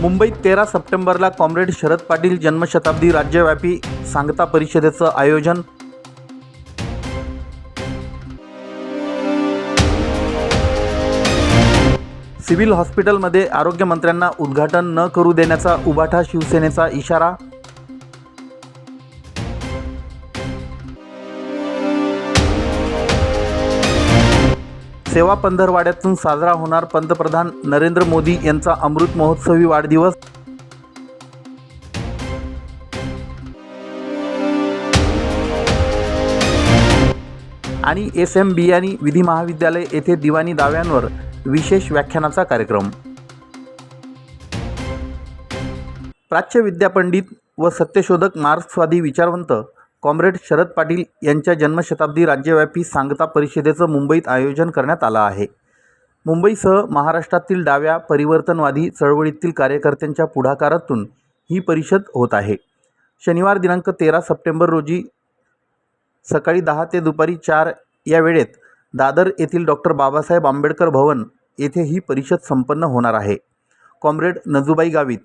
मुंबईत तेरा सप्टेंबरला कॉम्रेड शरद पाटील जन्मशताब्दी राज्यव्यापी सांगता परिषदेचं आयोजन. सिव्हिल हॉस्पिटलमध्ये आरोग्यमंत्र्यांना उद्घाटन न करू देण्याचा उभाठा शिवसेनेचा इशारा. सेवा पंधरवाड्यातून साजरा होणार पंतप्रधान नरेंद्र मोदी यांचा अमृत महोत्सवी वाढदिवस. आणि एस एम बियानी विधी महाविद्यालय येथे दिवाणी दाव्यांवर विशेष व्याख्यानाचा कार्यक्रम. प्राच्य विद्यापंडित व सत्यशोधक मार्क्सवादी विचारवंत कॉम्रेड शरद पाटील यांच्या जन्मशताब्दी राज्यव्यापी सांगता परिषदेचं मुंबईत आयोजन करण्यात आलं आहे. मुंबईसह महाराष्ट्रातील डाव्या परिवर्तनवादी चळवळीतील कार्यकर्त्यांच्या पुढाकारातून ही परिषद होत आहे. शनिवार दिनांक तेरा सप्टेंबर रोजी सकाळी दहा ते दुपारी चार या वेळेत दादर येथील डॉक्टर बाबासाहेब आंबेडकर भवन येथे ही परिषद संपन्न होणार आहे. कॉम्रेड नजूबाई गावित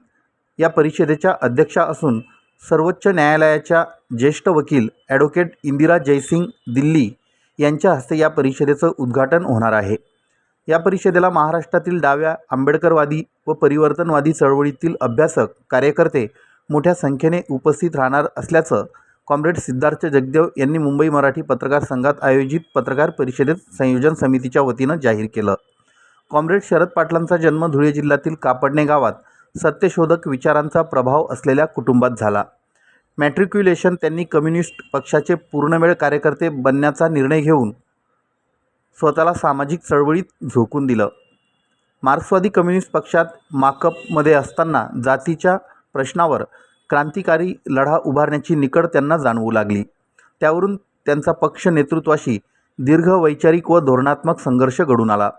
या परिषदेच्या अध्यक्षा असून सर्वोच्च न्यायालयाच्या ज्येष्ठ वकील ॲडव्होकेट इंदिरा जयसिंग दिल्ली यांच्या हस्ते या परिषदेचं उद्घाटन होणार आहे. या परिषदेला महाराष्ट्रातील डाव्या आंबेडकरवादी व परिवर्तनवादी चळवळीतील अभ्यासक कार्यकर्ते मोठ्या संख्येने उपस्थित राहणार असल्याचं कॉम्रेड सिद्धार्थ जगदेव यांनी मुंबई मराठी पत्रकार संघात आयोजित पत्रकार परिषदेत संयोजन समितीच्या वतीनं जाहीर केलं. कॉम्रेड शरद पाटलांचा जन्म धुळे जिल्ह्यातील कापडणे गावात सत्यशोधक विचारांचा प्रभाव असलेल्या कुटुंबात झाला. मॅट्रिक्युलेशन त्यांनी कम्युनिस्ट पक्षाचे पूर्णवेळ कार्यकर्ते बनण्याचा निर्णय घेऊन स्वतःला सामाजिक चळवळीत झोकून दिलं. मार्क्सवादी कम्युनिस्ट पक्षात माकपमध्ये असताना जातीच्या प्रश्नावर क्रांतिकारी लढा उभारण्याची निकड त्यांना जाणवू लागली. त्यावरून त्यांचा पक्ष नेतृत्वाशी दीर्घ वैचारिक व धोरणात्मक संघर्ष घडून आला.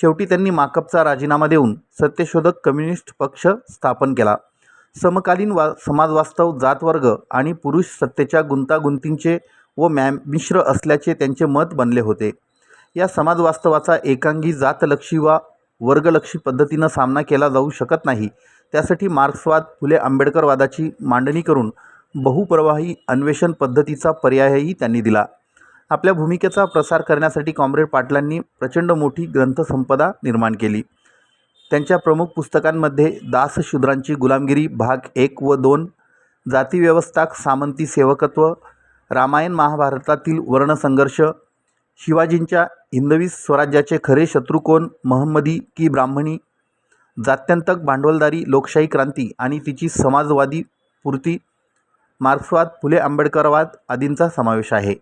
शेवटी त्यांनी माकपचा राजीनामा देऊन सत्यशोधक कम्युनिस्ट पक्ष स्थापन केला. समकालीन वा समाजवास्तव जातवर्ग आणि पुरुष सत्तेच्या गुंतागुंतींचे व मॅ मिश्र असल्याचे त्यांचे मत बनले होते. या समाजवास्तवाचा एकांगी जातलक्षी वा वर्गलक्षी पद्धतीनं सामना केला जाऊ शकत नाही. त्यासाठी मार्क्सवाद फुले आंबेडकरवादाची मांडणी करून बहुप्रवाही अन्वेषण पद्धतीचा पर्यायही त्यांनी दिला. आपल्या भूमिकेचा प्रसार करण्यासाठी कॉम्रेड पाटलांनी प्रचंड मोठी ग्रंथसंपदा निर्माण केली. त्यांच्या प्रमुख पुस्तकांमध्ये दासशूद्रांची गुलामगिरी भाग एक व दोन जातीव्यवस्था सामंती सेवकत्व रामायण महाभारतातील वर्णसंघर्ष शिवाजींच्या हिंदवी स्वराज्याचे खरे शत्रू कोण महम्मदी की ब्राह्मणी जात्यंतक भांडवलदारी लोकशाही क्रांती आणि तिची समाजवादी पूर्ती मार्क्सवाद फुले आंबेडकरवाद आदींचा समावेश आहे.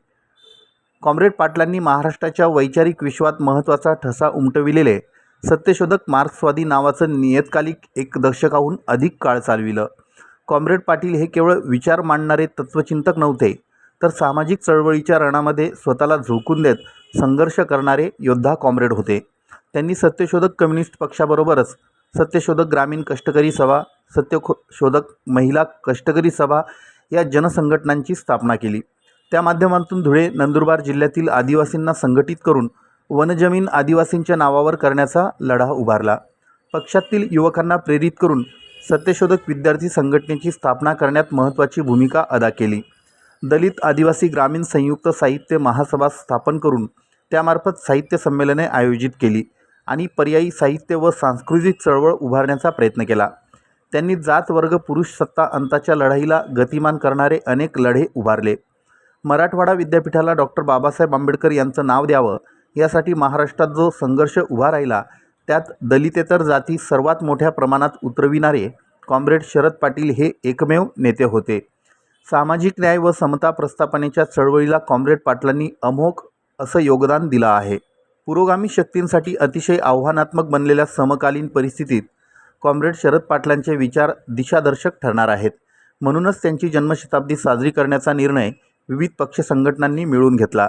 कॉम्रेड पाटलांनी महाराष्ट्राच्या वैचारिक विश्वात महत्त्वाचा ठसा उमटविलेले सत्यशोधक मार्क्सवादी नावाचं नियतकालिक एक दशकाहून अधिक काळ चालविलं. कॉम्रेड पाटील हे केवळ विचार मांडणारे तत्त्वचिंतक नव्हते तर सामाजिक चळवळीच्या रणामध्ये स्वतःला झोकून देत संघर्ष करणारे योद्धा कॉम्रेड होते. त्यांनी सत्यशोधक कम्युनिस्ट पक्षाबरोबरच सत्यशोधक ग्रामीण कष्टकरी सभा सत्यशोधक महिला कष्टकरी सभा या जनसंघटनांची स्थापना केली. त्या माध्यमातून धुळे नंदुरबार जिल्ह्यातील आदिवासींना संघटित करून वनजमीन आदिवासींच्या नावावर करण्याचा लढा उभारला. पक्षातील युवकांना प्रेरित करून सत्यशोधक विद्यार्थी संघटनेची स्थापना करण्यात महत्त्वाची भूमिका अदा केली. दलित आदिवासी ग्रामीण संयुक्त साहित्य महासभा स्थापन करून त्यामार्फत साहित्य संमेलने आयोजित केली आणि पर्यायी साहित्य व सांस्कृतिक चळवळ उभारण्याचा प्रयत्न केला. त्यांनी जात वर्ग पुरुष सत्ता अंताच्या लढाईला गतिमान करणारे अनेक लढे उभारले. मराठवाडा विद्यापीठाला डॉक्टर बाबासाहेब आंबेडकर यांचं नाव द्यावं यासाठी महाराष्ट्रात जो संघर्ष उभा राहिला त्यात दलितेतर जाती सर्वात मोठ्या प्रमाणात उतरविणारे कॉम्रेड शरद पाटील हे एकमेव नेते होते. सामाजिक न्याय व समता प्रस्थापनेच्या चळवळीला कॉम्रेड पाटलांनी अमोघ असं योगदान दिलं आहे. पुरोगामी शक्तींसाठी अतिशय आव्हानात्मक बनलेल्या समकालीन परिस्थितीत कॉम्रेड शरद पाटलांचे विचार दिशादर्शक ठरणार आहेत. म्हणूनच त्यांची जन्मशताब्दी साजरी करण्याचा निर्णय विविध पक्ष संघटनांनी मिळून घेतला.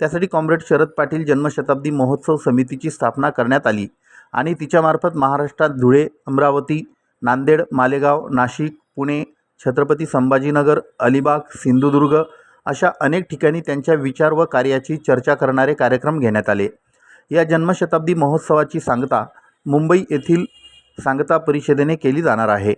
त्यासाठी कॉम्रेड शरद पाटील जन्मशताब्दी महोत्सव समितीची स्थापना करण्यात आली आणि तिच्यामार्फत महाराष्ट्रात धुळे अमरावती नांदेड मालेगाव नाशिक पुणे छत्रपती संभाजीनगर अलिबाग सिंधुदुर्ग अशा अनेक ठिकाणी त्यांच्या विचार व कार्याची चर्चा करणारे कार्यक्रम घेण्यात आले. या जन्मशताब्दी महोत्सवाची सांगता मुंबई येथील सांगता परिषदेने केली जाणार आहे.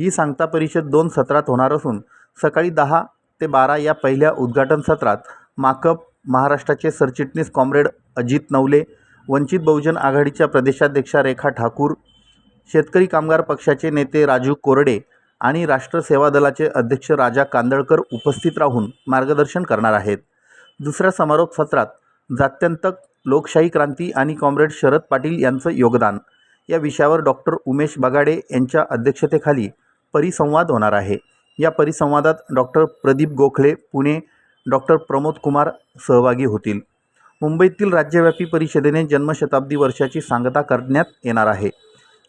ही सांगता परिषद दोन सत्रात होणार असून सकाळी दहा ते बारा या पहिल्या उद्घाटन सत्रात माकप महाराष्ट्राचे सरचिटणीस कॉम्रेड अजित नवले वंचित बहुजन आघाडीच्या प्रदेशाध्यक्षा रेखा ठाकूर शेतकरी कामगार पक्षाचे नेते राजू कोरडे आणि राष्ट्र सेवा दलाचे अध्यक्ष राजा कांदळकर उपस्थित राहून मार्गदर्शन करणार आहेत. दुसऱ्या समारोप सत्रात जात्यंतक लोकशाही क्रांती आणि कॉम्रेड शरद पाटील यांचं योगदान. या विषयावर डॉक्टर उमेश बगाडे यांच्या अध्यक्षतेखाली परिसंवाद होणार आहे. या परिसंवादात डॉक्टर प्रदीप गोखले पुणे डॉक्टर प्रमोद कुमार सहभागी होतील. मुंबईतील राज्यव्यापी परिषदेने जन्मशताब्दी वर्षाची सांगता करण्यात येणार आहे.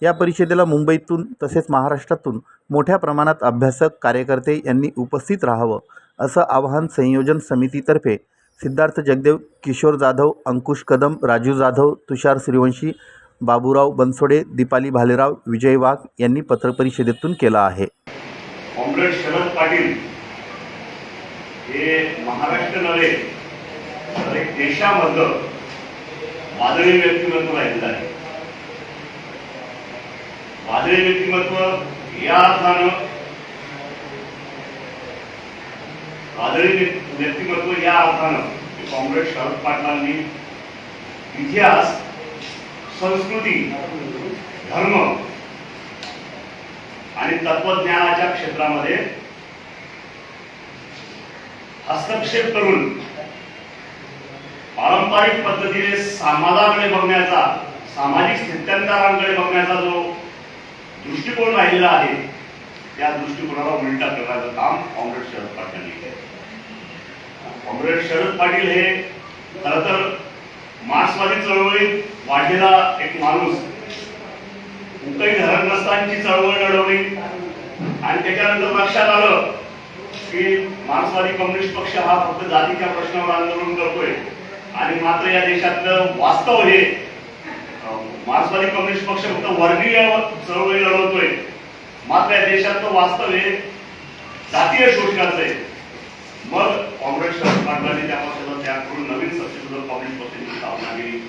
या परिषदेला मुंबईतून तसेच महाराष्ट्रातून मोठ्या प्रमाणात अभ्यासक कार्यकर्ते यांनी उपस्थित राहावं असं आवाहन संयोजन समितीतर्फे सिद्धार्थ जगदेव किशोर जाधव अंकुश कदम राजू जाधव तुषार सूर्यवंशी बाबूराव बनसोडे दीपाली भालेराव विजय वाघ यांनी पत्रपरिषदेतून केलं आहे. कॉम्रेड शरद पाटील हे महाराष्ट्र नव्हे तर एक देशामधलं वादळी व्यक्तिमत्व राहिलेलं आहे. वादळी व्यक्तिमत्व या अर्थानं वादळी व्यक्तिमत्व या अर्थानं काँग्रेस शरद पाटलांनी इतिहास संस्कृती धर्म आणि तत्वज्ञानाच्या क्षेत्रामध्ये हस्तक्षेप करून पारंपरिक पद्धतीने समाजाकडे बघण्याचा सामाजिक स्थित्यंतरांकडे बघण्याचा जो दृष्टिकोन राहिलेला आहे त्या दृष्टिकोनाला उलटा करण्याचं काम काँग्रेस शरद पाटील केलं काँग्रेस शरद पाटील हे खर तर मार्क्सवादी चळवळीत वाढलेला एक माणूस काही धरणग्रस्तांची चळवळ लढवली आणि त्याच्यानंतर लक्षात आलं की मार्क्सवादी कम्युनिस्ट पक्ष हा फक्त जातीच्या प्रश्नावर आंदोलन करतोय. आणि मात्र या देशातलं वास्तव हे मार्क्सवादी कम्युनिस्ट पक्ष फक्त वर्गीय चळवळी लढवतोय. मात्र या देशातलं वास्तव हे जातीय शोषणाचं आहे. मग काँग्रेस शरद पाटलांनी त्या पक्षाचा त्याग करून नवीन सत्तेबद्दल कम्युनिस्ट पक्षाची स्थापना केली.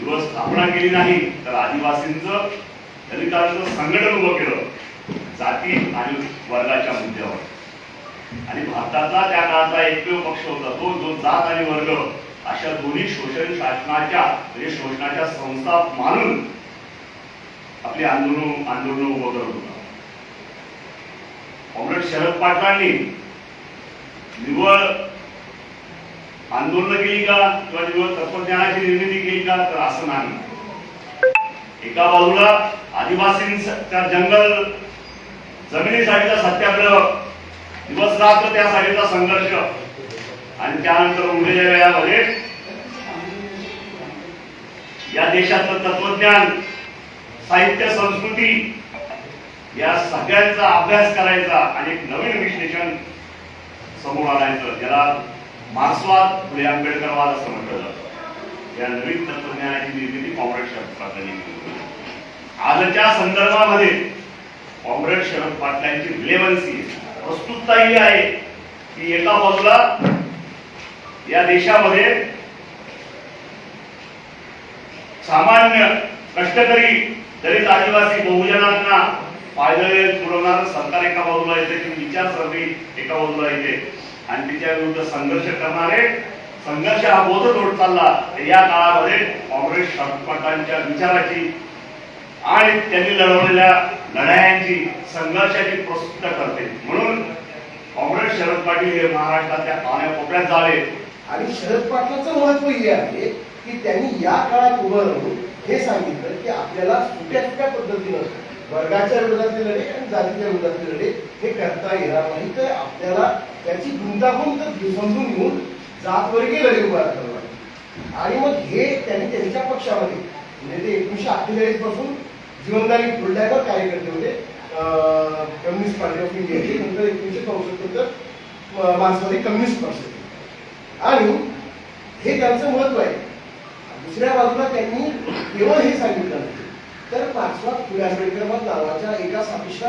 युवा स्थापना केली नाही तर आदिवासींचं दलितांचं संघटन उभं केलं जाती आणि वर्गाच्या मुद्द्यावर. आणि भारताचा त्या काळाचा एकमेव पक्ष होता तो जो जात आणि वर्ग अशा दोन्ही शोषण शासनाच्या म्हणजे शोषणाच्या संस्था मानून आपली आंदोलन आंदोलन उभं करत होता. कॉम्रेड शरद पाटलांनी निवळ आंदोलन केली का? किंवा तत्वज्ञानाची निर्मिती केली का? तर असं नाही. एका बाजूला आदिवासींचा जंगल जमिनीसाठीचा सत्याग्रह दिवस रात्र त्यासाठीचा संघर्ष आणि त्यानंतर उरलेल्या वेळामध्ये या देशातलं तत्वज्ञान साहित्य संस्कृती या सगळ्यांचा अभ्यास करायचा आणि एक नवीन विश्लेषण समोर आणायचं. ज्याला मार्क्सवाद पुढे आंबेडकरवाद असं म्हटलं जातं. या नवीन तंत्रज्ञानाची निर्मिती काँग्रेस शरद पाटलांनी केली आजच्या संदर्भामध्ये काँग्रेस शरद पाटलांची रिलेव्हन्सी प्रस्तुतता ही आहे की एका बाजूला या देशामध्ये सामान्य कष्टकरी दलित आदिवासी बहुजनांना फायदे पुरवणारं सरकार एका बाजूला येते ती विचारसरणी एका बाजूला येते. आणि तिच्या विरुद्ध संघर्ष करणारे संघर्ष हा बोधत होत चालला या काळामध्ये काँग्रेस शरद विचाराची आणि त्यांनी लढवलेल्या लढायांची संघर्षाची प्रस्तुत करते. म्हणून काँग्रेस शरद पाटील हे महाराष्ट्रातल्या पाण्या कोपऱ्यात जावे आणि शरद पाटलाचं महत्त्व हे आहे की त्यांनी या काळात उभं राहून हे सांगितलं की आपल्याला सुट्या सुट्या पद्धतीनं वर्गाच्या विरोधातले लढे आणि जातीच्या विरोधातले लढे हे करता येणार नाही. तर आपल्याला त्याची गुंतागुंत समजून घेऊन जातवर्गीय लढे उभा करावे आणि मग हे त्यांनी त्यांच्या पक्षामध्ये म्हणजे ते एकोणीशे अठ्ठेचाळीसपासून जीवनदारी बुलढाण्यावर कार्यकर्ते होते. कम्युनिस्ट पार्टी ऑफ इंडियाचे नंतर एकोणीशे चौसष्ट नंतर कम्युनिस्ट पक्ष आणि हे त्यांचं महत्त्व आहे. दुसऱ्या बाजूला त्यांनी केवळ हे सांगितलं नाही. तर पाचवा फुले आंबेडकरवाद नावाच्या एका सापेक्षा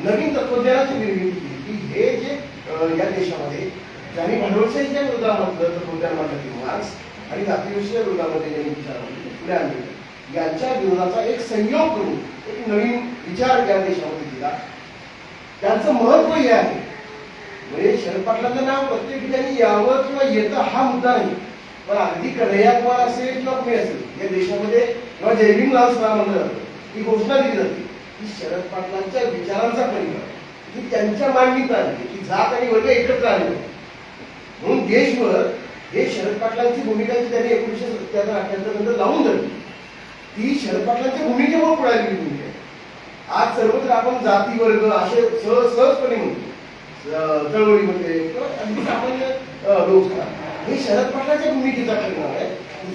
नवीन तत्वज्ञानाची निर्मिती केली की हे जे या देशामध्ये ज्यांनी भांडवलशाहीच्या विरोधामध्ये तत्वज्ञान मांडलं की मार्क्स आणि जातीविषयी विरोधामध्ये ज्यांनी विचार पुढे आणले. यांच्या विरोधाचा एक संयोग करून एक नवीन विचार या देशामध्ये दिला. त्यांचं महत्त्व हे आहे. म्हणजे शरद पाटलांचं नाव प्रत्येक ठिकाणी यावं किंवा येतं हा मुद्दा नाही. पण अगदी कन्हैया कुमार असेल किंवा कुणी असेल या देशामध्ये किंवा जयभीम लाल सुद्धा म्हणलं जातं ही घोषणा दिली जाते. की शरद पाटलांच्या विचारांचा परिणाम ही त्यांच्या मांडणीत आली की जात आणि वर्ग एकत्र आले. म्हणून देशभर हे शरद पाटलांची भूमिका जी त्यांनी एकोणीसशे सत्त्याहत्तर अठ्याहत्तर नंतर लावून धरली ती शरद पाटलांच्या भूमिकेवर पुढाली भूमिका आहे आज सर्वत्र आपण जाती वर्ग असे सहज सहजपणे म्हणतो चळवळीमध्ये किंवा सामान्य रोजगार हे शरद पाटलाच्या भूमिकेचा परिणाम आहे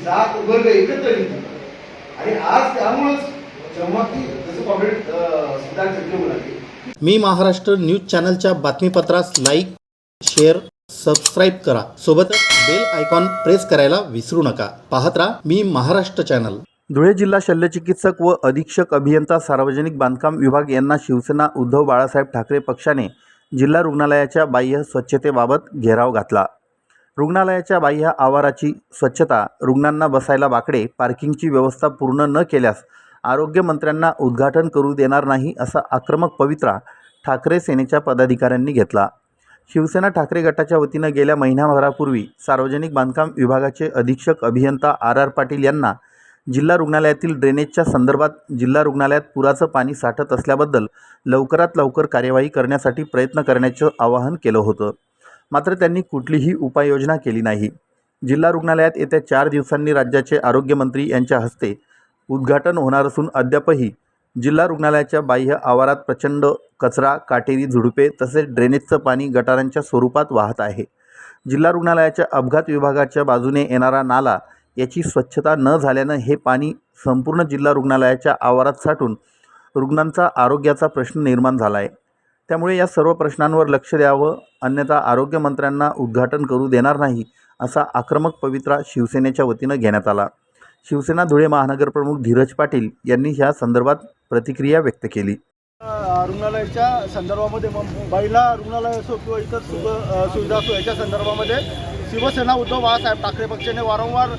जात वर्ग एकत्र येतात आणि आज त्यामुळेच कॉम्रेड सिद्धार्थ म्हणाले मी महाराष्ट्र न्यूज चॅनलच्या बातमीपत्रास लाईक शेअर सबस्क्राईब करा. सोबतच बेल आयकॉन प्रेस करायला विसरू नका. पाहत राहा मी महाराष्ट्र चॅनल. धुळे जिल्हा शल्यचिकित्सक व अधीक्षक अभियंता सार्वजनिक बांधकाम विभाग यांना शिवसेना उद्धव बाळासाहेब ठाकरे पक्षाने जिल्हा रुग्णालयाच्या बाह्य स्वच्छतेबाबत घेराव घातला. रुग्णालयाच्या बाह्य आवाराची स्वच्छता रुग्णांना बसायला बाकडे पार्किंगची व्यवस्था पूर्ण न केल्यास आरोग्यमंत्र्यांना उद्घाटन करू देणार नाही असा आक्रमक पवित्रा ठाकरे सेनेच्या पदाधिकाऱ्यांनी घेतला. शिवसेना ठाकरे गटाच्या वतीनं गेल्या महिन्याभरापूर्वी सार्वजनिक बांधकाम विभागाचे अधीक्षक अभियंता आर आर पाटील यांना जिल्हा रुग्णालयातील ड्रेनेजच्या संदर्भात जिल्हा रुग्णालयात पुराचं पाणी साठत असल्याबद्दल लवकरात लवकर कार्यवाही करण्यासाठी प्रयत्न करण्याचं आवाहन केलं होतं. मात्र त्यांनी कुठलीही उपाययोजना केली नाही. जिल्हा रुग्णालयात येत्या चार दिवसांनी राज्याचे आरोग्यमंत्री यांच्या हस्ते उद्घाटन होणार असून अद्यापही जिल्हा रुग्णालयाच्या बाह्य आवारात प्रचंड कचरा काटेरी झुडपे तसेच ड्रेनेजचं पाणी गटारांच्या स्वरूपात वाहत आहे. जिल्हा रुग्णालयाच्या अपघात विभागाच्या बाजूने येणारा नाला याची स्वच्छता न झाल्यानं हे पाणी संपूर्ण जिल्हा रुग्णालयाच्या आवारात साठून रुग्णांचा आरोग्याचा प्रश्न निर्माण झाला आहे. त्यामुळे या सर्व प्रश्नांवर लक्ष द्यावं अन्यथा आरोग्यमंत्र्यांना उद्घाटन करू देणार नाही असा आक्रमक पवित्रा शिवसेनेच्या वतीनं घेण्यात आला. शिवसेना धुळे महानगरप्रमुख धीरज पाटील यांनी ह्या संदर्भात प्रतिक्रिया व्यक्त केली. रुग्णालयाच्या संदर्भामध्ये मग महिला रुग्णालय असो किंवा इतर सुख सुविधा असो याच्या संदर्भामध्ये शिवसेना उद्धव बाळासाहेब ठाकरे पक्षाने वारंवार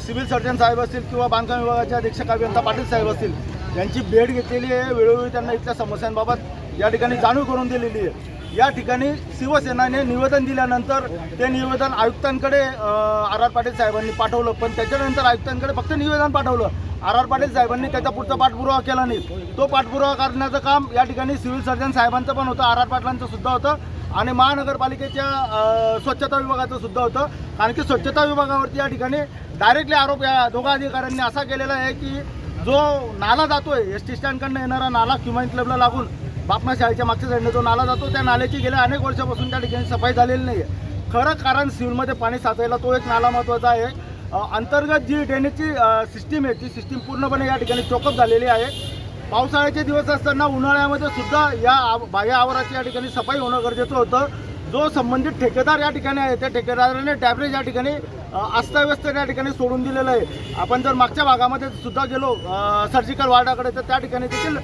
सिव्हिल सर्जन साहेब असतील किंवा बांधकाम विभागाचे अधीक्षक अभियंता पाटील साहेब असतील यांची भेट घेतलेली आहे. वेळोवेळी त्यांना इथल्या समस्यांबाबत या ठिकाणी जाणीव करून दिलेली आहे. या ठिकाणी शिवसेनाने निवेदन दिल्यानंतर ते निवेदन आयुक्तांकडे आर आर पाटील साहेबांनी पाठवलं. पण त्याच्यानंतर आयुक्तांकडे फक्त निवेदन पाठवलं. आर आर पाटील साहेबांनी त्याचा पुढचा पाठपुरावा केला नाही. तो पाठपुरावा करण्याचं काम या ठिकाणी सिव्हिल सर्जन साहेबांचं पण होतं आर आर पाटलांचं सुद्धा होतं. आणि महानगरपालिकेच्या स्वच्छता विभागाचं सुद्धा होतं. कारण की स्वच्छता विभागावरती या ठिकाणी डायरेक्टली आरोप या दोघा अधिकाऱ्यांनी असा केलेला आहे की जो नाला जातोय एस टी स्टँडकडनं येणारा नाला क्युमाइन क्लबला लागून बापना शाळेच्या मागच्या साईडनं जो नाला जातो त्या नाल्याची गेल्या अनेक वर्षापासून त्या ठिकाणी सफाई झालेली नाही आहे खरं कारण सिव्हिलमध्ये पाणी साचायला तो एक नाला महत्त्वाचा आहे. अंतर्गत जी ड्रेनेजची सिस्टीम आहे ती सिस्टीम पूर्णपणे या ठिकाणी चोकअप झालेली आहे. पावसाळ्याचे दिवस असताना उन्हाळ्यामध्ये सुद्धा या बाह्य आवाराची या ठिकाणी सफाई होणं गरजेचं होतं. जो संबंधित ठेकेदार या ठिकाणी आहे त्या ठेकेदाराने टॅबरेज या ठिकाणी अस्ताव्यस्त या ठिकाणी सोडून दिलेलं आहे. आपण जर मागच्या भागामध्ये सुद्धा गेलो सर्जिकल वार्डाकडे तर त्या ठिकाणी देखील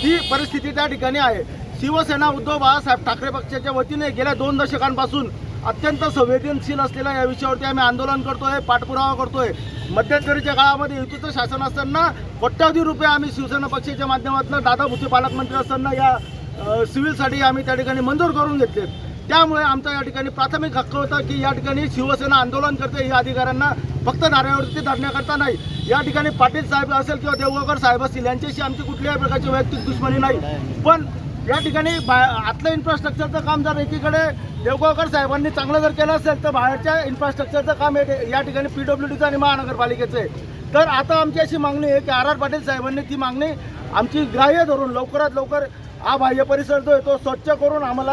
ही परिस्थिती त्या ठिकाणी आहे. शिवसेना उद्धव बाळासाहेब ठाकरे पक्षाच्या वतीने गेल्या दोन दशकांपासून अत्यंत संवेदनशील असलेल्या या विषयावरती आम्ही आंदोलन करतोय पाठपुरावा करतोय. मध्यंतरीच्या काळामध्ये युतीचं शासन असताना कोट्यावधी रुपये आम्ही शिवसेना पक्षाच्या माध्यमातून दादा भुसे पालकमंत्री असताना या सिव्हिलसाठी आम्ही त्या ठिकाणी मंजूर करून घेतले. त्यामुळे आमचा या ठिकाणी प्राथमिक हक्क होता की या ठिकाणी शिवसेना आंदोलन करते या अधिकाऱ्यांना फक्त नारायणवरती धरण्याकरता नाही. या ठिकाणी पाटील साहेब असेल किंवा देवगावकर साहेब असतील यांच्याशी आमची कुठल्याही प्रकारची वैयक्तिक दुश्मनी नाही. पण या ठिकाणी बा आतलं इन्फ्रास्ट्रक्चरचं काम जर एकीकडे देवगावकर साहेबांनी चांगलं जर केलं असेल तर बाहेरच्या इन्फ्रास्ट्रक्चरचं काम या ठिकाणी पी डब्ल्यू डीचं आणि महानगरपालिकेचं आहे. तर आता आमची अशी मागणी आहे की आर आर पाटील साहेबांनी ती मागणी आमची ग्राह्य धरून लवकरात लवकर हा बाह्य परिसर जो आहे तो स्वच्छ करून आम्हाला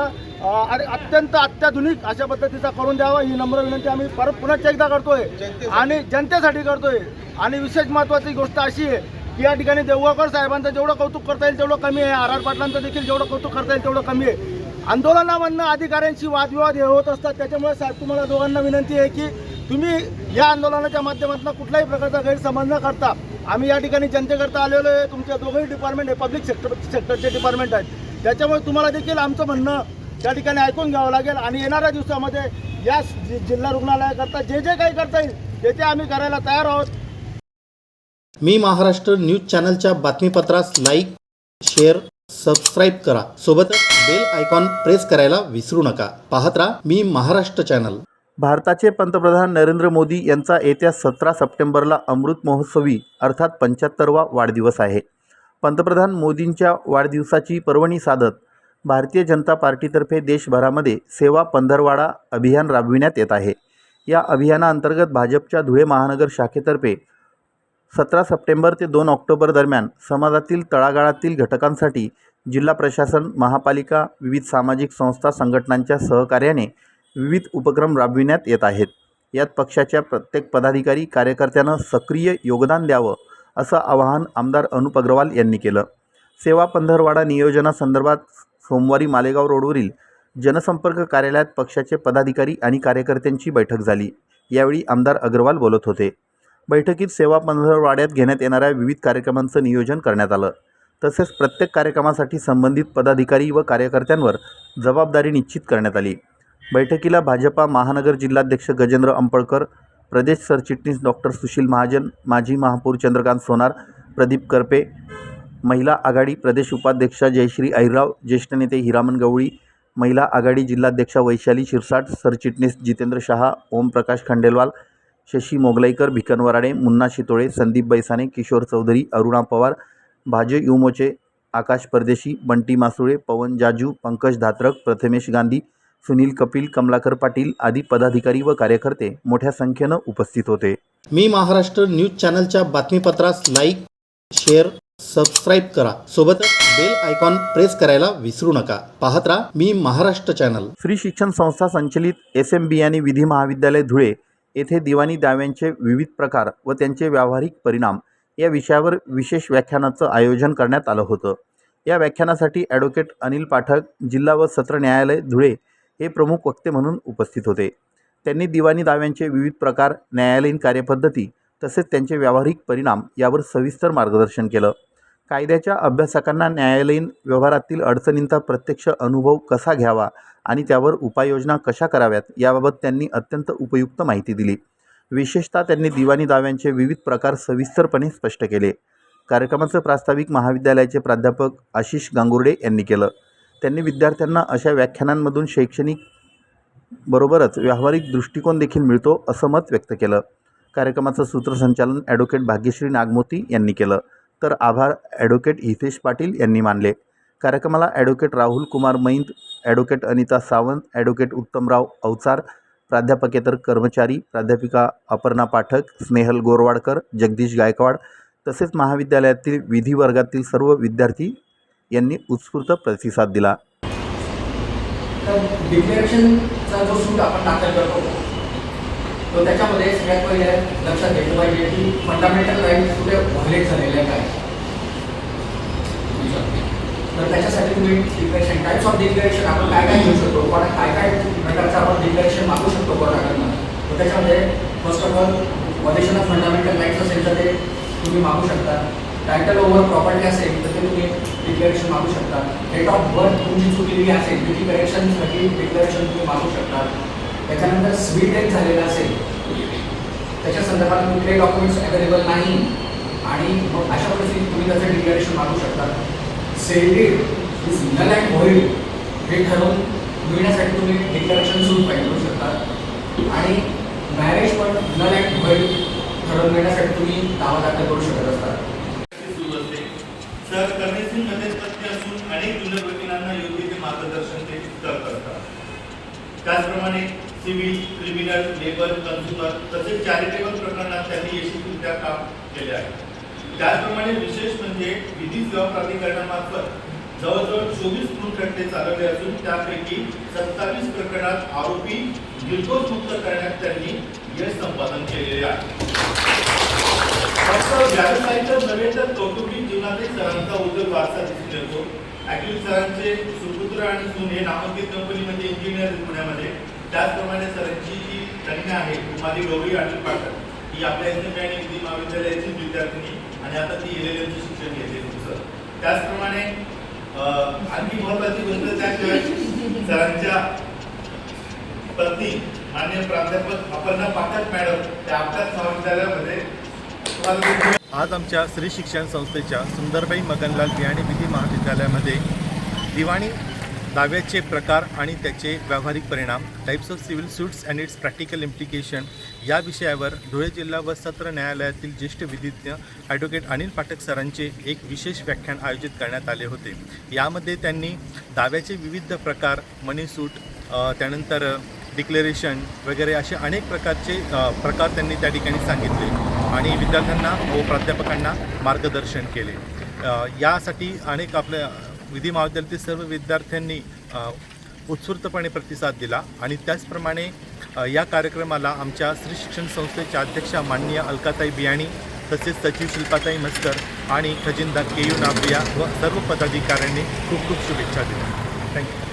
आणि अत्यंत अत्याधुनिक अशा पद्धतीचा करून द्यावा ही नम्र विनंती आम्ही परत पुन्हा एकदा करतोय. आणि जनतेसाठी करतोय. आणि विशेष महत्त्वाची गोष्ट अशी आहे की या ठिकाणी देवगावकर साहेबांचं जेवढं कौतुक करता येईल तेवढं कमी आहे. आर आर पाटलांचं देखील जेवढं कौतुक करता येईल तेवढं कमी आहे. आंदोलनामधनं अधिकाऱ्यांशी वादविवाद हे होत असतात. त्याच्यामुळे साहेब तुम्हाला दोघांना विनंती आहे की तुम्ही या आंदोलनाच्या माध्यमातून कुठल्याही प्रकारचा गैरसमज न करता आम्ही या ठिकाणी जनतेकरता आलेलो आहे. तुमच्या दोघंही डिपार्टमेंट आहे पब्लिक सेक्टर सेक्टरचे डिपार्टमेंट आहेत. त्याच्यामुळे तुम्हाला देखील आमचं म्हणणं त्या ठिकाणी ऐकून घ्यावं लागेल. आणि येणाऱ्या दिवसामध्ये या जिल्हा रुग्णालयाकरता जे जे काही करता येईल ते ते आम्ही करायला तयार आहोत. मी महाराष्ट्र न्यूज चॅनलच्या बातमीपत्रास लाईक शेअर सबस्क्राईब करा. सोबतच बेल आयकॉन प्रेस करायला विसरू नका. पाहत राहा मी महाराष्ट्र चॅनल. भारताचे पंतप्रधान नरेंद्र मोदी यांचा येत्या सतरा सप्टेंबरला अमृत महोत्सवी अर्थात पंच्याहत्तरवा वाढदिवस आहे. पंतप्रधान मोदींच्या वाढदिवसाची पर्वणी साधत भारतीय जनता पार्टीतर्फे देशभरामध्ये सेवा पंधरवाडा अभियान राबविण्यात येत आहे. या अभियानाअंतर्गत भाजपच्या धुळे महानगर शाखेतर्फे सतरा सप्टेंबर ते दोन ऑक्टोबर दरम्यान समाजातील तळागाळातील घटकांसाठी जिल्हा प्रशासन महापालिका विविध सामाजिक संस्था संघटनांच्या सहकार्याने विविध उपक्रम राबविण्यात येत आहेत. यात पक्षाच्या प्रत्येक पदाधिकारी कार्यकर्त्यानं सक्रिय योगदान द्यावं असं आवाहन आमदार अनुप अग्रवाल यांनी केलं. सेवा पंधरवाडा नियोजनासंदर्भात सोमवारी मालेगाव रोडवरील जनसंपर्क कार्यालयात पक्षाचे पदाधिकारी आणि कार्यकर्त्यांची बैठक झाली. यावेळी आमदार अग्रवाल बोलत होते. बैठकीत सेवा पंधरवाड्यात घेण्यात येणाऱ्या विविध कार्यक्रमांचं नियोजन करण्यात आलं. तसेच प्रत्येक कार्यक्रमासाठी संबंधित पदाधिकारी व कार्यकर्त्यांवर जबाबदारी निश्चित करण्यात आली. बैठकीला भाजपा महानगर जिल्हाध्यक्ष गजेंद्र अंपळकर प्रदेश सरचिटणीस डॉक्टर सुशील महाजन माजी महापौर चंद्रकांत सोनार प्रदीप करपे महिला आघाडी प्रदेश उपाध्यक्षा जयश्री ऐराव ज्येष्ठ नेते हिरामन गवळी महिला आघाडी जिल्हाध्यक्षा वैशाली शिरसाट सरचिटणीस जितेंद्र शहा ओमप्रकाश खंडेलवाल शशी मोगलाईकर भिकन वराडे मुन्ना शितोळे संदीप बैसाणे किशोर चौधरी अरुणा पवार भाजे युमोचे आकाश परदेशी बंटी मासुळे पवन जाजू पंकज धात्रक प्रथमेश गांधी सुनील कपिल कमलाकर पाटील आदी पदाधिकारी व कार्यकर्ते मोठ्या संख्येनं उपस्थित होते. मी महाराष्ट्र न्यूज चॅनलच्या बातमीपत्रास लाईक शेअर सबस्क्राईब करा. सोबतच बेल आयकॉन प्रेस करायला विसरू नका. पाहत राहा मी महाराष्ट्र चॅनल. श्री शिक्षण संस्था संचलित एस एम बी आणि विधी महाविद्यालय धुळे येथे दिवाणी दाव्यांचे विविध प्रकार व त्यांचे व्यावहारिक परिणाम या विषयावर विशेष व्याख्यानाचं आयोजन करण्यात आलं होतं. या व्याख्यानासाठी ॲडव्होकेट अनिल पाठक जिल्हा व सत्र न्यायालय धुळे हे प्रमुख वक्ते म्हणून उपस्थित होते. त्यांनी दिवाणी दाव्यांचे विविध प्रकार न्यायालयीन कार्यपद्धती तसेच त्यांचे व्यावहारिक परिणाम यावर सविस्तर मार्गदर्शन केलं. कायद्याच्या अभ्यासकांना न्यायालयीन व्यवहारातील अडचणींचा प्रत्यक्ष अनुभव कसा घ्यावा आणि त्यावर उपाययोजना कशा कराव्यात याबाबत त्यांनी अत्यंत उपयुक्त माहिती दिली. विशेषतः त्यांनी दिवाणी दाव्यांचे विविध प्रकार सविस्तरपणे स्पष्ट केले. कार्यक्रमाचं प्रास्ताविक महाविद्यालयाचे प्राध्यापक आशिष गांगुर्डे यांनी केलं. त्यांनी विद्यार्थ्यांना अशा व्याख्यानांमधून शैक्षणिक बरोबरच व्यावहारिक दृष्टिकोन देखील मिळतो असं मत व्यक्त केलं. कार्यक्रमाचं सूत्रसंचालन ॲडव्होकेट भाग्यश्री नागमोती यांनी केलं. तर आभार ॲडव्होकेट हितेश पाटील यांनी मानले. कार्यक्रमाला advocate Rahul Kumar Maind advocate Anita Sawant advocate Uttamrao Avachar प्राध्यापकेतर कर्मचारी प्राध्यापिका अपर्णा पाठक स्नेहल गोरवाडकर जगदीश गायकवाड तसेच महाविद्यालयातील विधी वर्गातील सर्व विद्यार्थी यांनी उत्स्फूर्त प्रतिसाद दिला. तर डिक्लेरेशनचा जो सूट आपण दाखल करतो तो त्याच्यामध्ये सगळ्यात पहिले लक्षात घेतलं पाहिजे की फंडामेंटल राईट्स कुठे व्हायलेट झालेले आहे काय तर त्याच्यासाठी तुम्ही डिक्लेरेशन टाईप्स ऑफ डिक्लेरेशन आपण काय काय घेऊ शकतो कोणा काय काय प्रकारचं आपण डिक्लेरेशन मागू शकतो कोणाकडनं. तर त्याच्यामध्ये first of all violation of fundamental rights असेल तर ते तुम्ही मागू शकता. टायटल ओव्हर प्रॉपर्टी असेल तर ते तुम्ही डिक्लेरेशन मागू शकता. डेट ऑफ बर्थ तुमची चुकलेली असेल त्याची करेक्शनसाठी डिक्लेरेशन तुम्ही मागू शकता. त्याच्यानंतर स्वीट डेथ झालेला असेल. त्याच्या संदर्भात कुठले डॉक्युमेंट्स अवेलेबल नाही. आणि मग अशा परिस्थितीत तुम्ही त्याचं डिक्लेरेशन मागू शकता. सेल्डेड इज नल अँड होईल हे ठरवून मिळण्यासाठी तुम्ही डिक्लेरेशन सुरू फाईल करू शकता. आणि मॅरेज पण नल अँड होईल ठरवून मिळण्यासाठी तुम्ही दावा दाखल करू शकत असता. सहकर्मीमध्ये तज्ञ असून अनेक जुन्या वकिलांना योग्य ते मार्गदर्शन ते करत असतात त्याचप्रमाणे सिव्हिल क्रिमिनल लेबर कन्झ्युमर तसेच चॅरिटेबल प्रकरणात त्यांनी यशस्वीरित्या काम केले आहे. त्याचप्रमाणे विशेष म्हणजे विधी सेवा प्राधिकरणामार्फत जवळजवळ चोवीस क्रूर खटले चालवले असून त्यापैकी सत्तावीस प्रकरणात आरोपी निर्दोष मुक्त करण्यात त्यांनी यश संपादन केलेले आहे. फक्त व्यावसायिकच नव्हे तर कौटुंबिक जीवनातील सरांचा उद्योग वारसा दिसून येतो सरांचे सुपुत्र आणि सून हे नामांकित कंपनीमध्ये इंजिनियर पुण्यामध्ये त्याचप्रमाणे सरांची जी कन्या आहे कुमारी गौरी आणि पाठक ही आपल्या एस एम आणि महाविद्यालयाची विद्यार्थिनी आणि आता ती एल एल एमचं शिक्षण घेते त्याचप्रमाणे आणखी महत्वाची गोष्ट त्याशिवाय सरांच्या पत्नी मान्य प्राध्यापक अपर्णा पाठक मॅडम त्या आपल्याच महाविद्यालयामध्ये आज आमच्या श्री शिक्षण संस्थेच्या सुंदरबाई मगनलाल बियाणे विधी महाविद्यालयामध्ये दिवाणी दाव्याचे प्रकार आणि त्याचे व्यावहारिक परिणाम types of civil suits and its practical implication या विषयावर धुळे जिल्हा व सत्र न्यायालयातील ज्येष्ठ विधिज्ञ ॲडव्होकेट अनिल पाठक सरांचे एक विशेष व्याख्यान आयोजित करण्यात आले होते. यामध्ये त्यांनी दाव्याचे विविध प्रकार मनी सूट त्यानंतर डिक्लेरेशन वगैरे असे अनेक प्रकारचे प्रकार त्यांनी त्या ठिकाणी सांगितले. आणि विद्यार्थ्यांना व प्राध्यापकांना मार्गदर्शन केले. यासाठी अनेक आपल्या विधी महाविद्यालयातील सर्व विद्यार्थ्यांनी उत्स्फूर्तपणे प्रतिसाद दिला. आणि त्याचप्रमाणे या कार्यक्रमाला आमच्या श्री शिक्षण संस्थेच्या अध्यक्षा माननीय अलकाताई बियाणी तसेच सचिव शिल्पाताई मस्कर आणि खजिनदार के यू नाबिया व सर्व पदाधिकाऱ्यांनी खूप खूप शुभेच्छा दिल्या. थँक्यू